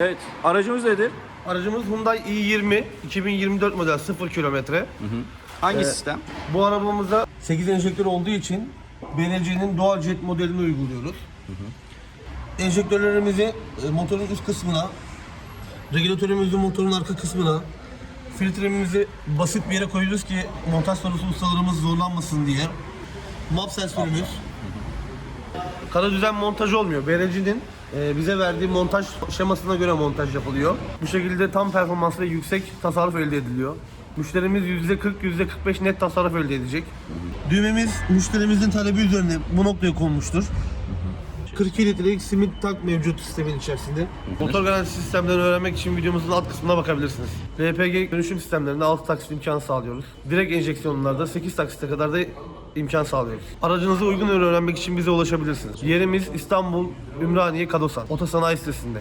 Evet. Aracımız nedir? Aracımız Hyundai i20 2024 model 0 kilometre. Hangi Ee, sistem? Bu arabamızda 8 enjektör olduğu için BLC'nin Dual Jet modelini uyguluyoruz. Enjektörlerimizi e, motorun üst kısmına, regülatörümüzü motorun arka kısmına, filtremizi basit bir yere koyuyoruz ki montaj sonrası ustalarımız zorlanmasın diye. Map sensörümüz. Kara düzen montaj olmuyor. BRC'nin e, bize verdiği montaj şemasına göre montaj yapılıyor. Bu şekilde tam performans ve yüksek tasarruf elde ediliyor. Müşterimiz %40, %45 net tasarruf elde edecek. Düğmemiz müşterimizin talebi üzerine bu noktaya konmuştur. 42 litrelik simit tank mevcut sistemin içerisinde. Motor garantisi sistemlerini öğrenmek için videomuzun alt kısmına bakabilirsiniz. LPG dönüşüm sistemlerinde 6 taksit imkanı sağlıyoruz. Direkt enjeksiyonlarda 8 taksite kadar da imkan sağlıyoruz. Aracınızı uygun ürün öğrenmek için bize ulaşabilirsiniz. Yerimiz İstanbul, Ümraniye, Kadosan. Otosanayi sitesinde.